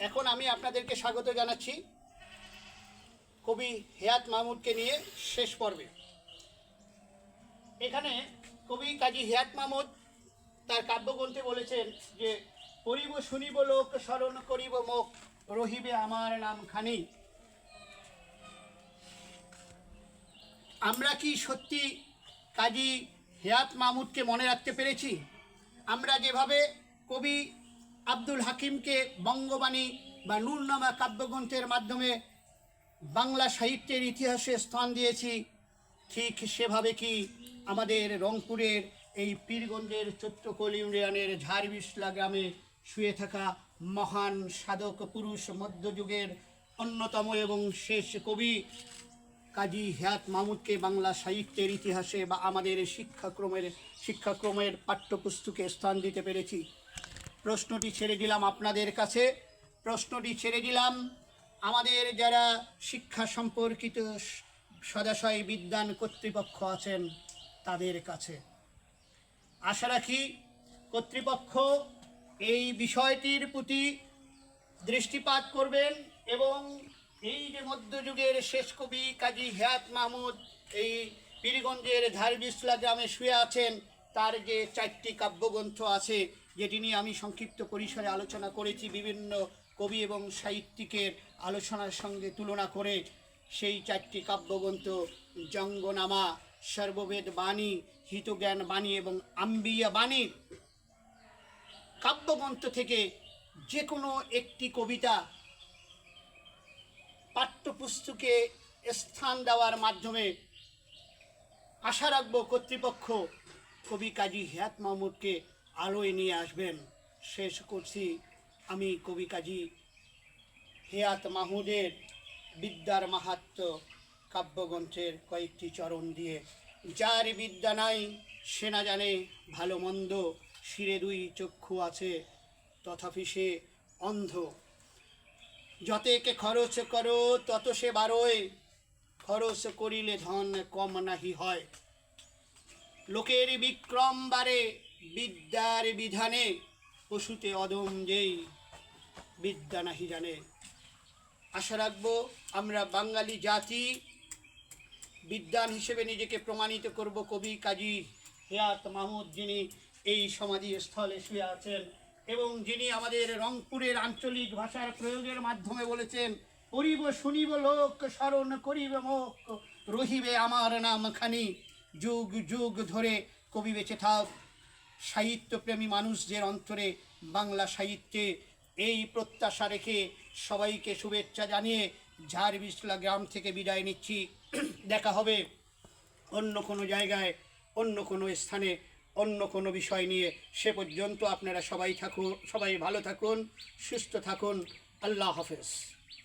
এখন আমি আপনাদেরকে স্বাগত জানাচ্ছি কবি হেয়াত মাহমুদকে নিয়ে শেষ পর্বে। এখানে কবি কাজী হেয়াত মাহমুদ তার কাব্যগ্রন্থে বলেছেন যে করিব শুনিব, লোক স্মরণ করিব মুখ, রহিবে আমার নাম খানি। আমরা কি সত্যি কাজী হেয়াত মাহমুদকে মনে রাখতে পেরেছি? আমরা যেভাবে কবি আব্দুল হাকিমকে বঙ্গবাণী বা নূরনামা কাব্যগ্রন্থের মাধ্যমে বাংলা সাহিত্যের ইতিহাসে স্থান দিয়েছি। ঠিক সেভাবে কি আমাদের রংপুরের এই পীরগঞ্জের চৈত্রকল ইউনিয়নের ঝাড়বিশলা গ্রামে শুয়ে থাকা মহান সাধক পুরুষ মধ্যযুগের অন্যতম এবং শেষ কবি কাজী হেয়াত মাহমুদকে বাংলা সাহিত্যের ইতিহাসে বা আমাদের শিক্ষাক্রমের শিক্ষাক্রমের পাঠ্যপুস্তকে স্থান দিতে পেরেছি। প্রশ্নটি ছেড়ে দিলাম আপনাদের কাছে। প্রশ্নটি ছেড়ে দিলাম, আমাদের যারা শিক্ষা সম্পর্কিত সদাশয় বিদ্যান কর্তৃপক্ষ আছেন, তাদের কাছে। আশা রাখি কর্তৃপক্ষ এই বিষয়টির প্রতি দৃষ্টিপাত করবেন এবং এই যে মধ্যযুগের শেষ কবি কাজী হেয়াত মাহমুদ এই পীরগঞ্জের ধারবিসলা গ্রামে শুয়ে আছেন তার যে চারটি কাব্যগ্রন্থ আছে, যেটি নিয়ে আমি সংক্ষিপ্ত পরিসরে আলোচনা করেছি, বিভিন্ন কবি এবং সাহিত্যিকের আলোচনার সঙ্গে তুলনা করে, সেই চারটি কাব্যগ্রন্থ জঙ্গনামা, সর্ববেদ বাণী, হিতজ্ঞান বাণী এবং আম্বিয়া বাণীর কাব্যগ্রন্থ থেকে যে কোনো একটি কবিতা পাঠ্যপুস্তকে স্থান দেওয়ার মাধ্যমে আশা রাখব কর্তৃপক্ষ কবি কাজী হেয়াত মাহমুদকে আলোয় নিয়ে আসবেন। শেষ করছি আমি কবি কাজী হেয়াত মাহমুদের বিদ্যার মাহাত্ম কাব্যগ্রন্থের কয়েকটি চরণ দিয়ে। যার বিদ্যা নাই, সে না জানে ভালো মন্দ, শিরে দুই চক্ষু আছে, তথাপি সে অন্ধ। যতেকে খরচ করো, তত সে বারোয়। খরচ করিলে ধন কম নাহি হয়। লোকের বিক্রম বারে, বিদ্যার বিধানে পশুতে অদম যেই, বিদ্যা নাহি জানে। আশা রাখব আমরা বাঙালি জাতি বিদ্যান হিসেবে নিজেকে প্রমাণিত করব কবি কাজী হেয়াত মাহমুদ, যিনি এই সমাধি স্থলে শুয়ে আছেন এবং যিনি আমাদের রংপুরের আঞ্চলিক ভাষার প্রয়োগের মাধ্যমে বলেছেন করিব শুনিব, লোক, স্মরণ করিব, মুখ, রহিবে আমার নাম খানি যুগ যুগ ধরে কবি বেঁচে থাক। সাহিত্যপ্রেমী মানুষদের অন্তরে বাংলা সাহিত্যে এই প্রত্যাশা রেখে সবাইকে শুভেচ্ছা জানিয়ে ঝাড়বিসলা গ্রাম থেকে বিদায় নিচ্ছি। দেখা হবে অন্য কোনো জায়গায়, অন্য কোনো স্থানে, অন্য কোনো বিষয় নিয়ে। সে পর্যন্ত আপনারা সবাই থাকুন, সবাই ভালো থাকুন, সুস্থ থাকুন। আল্লাহ হাফেজ।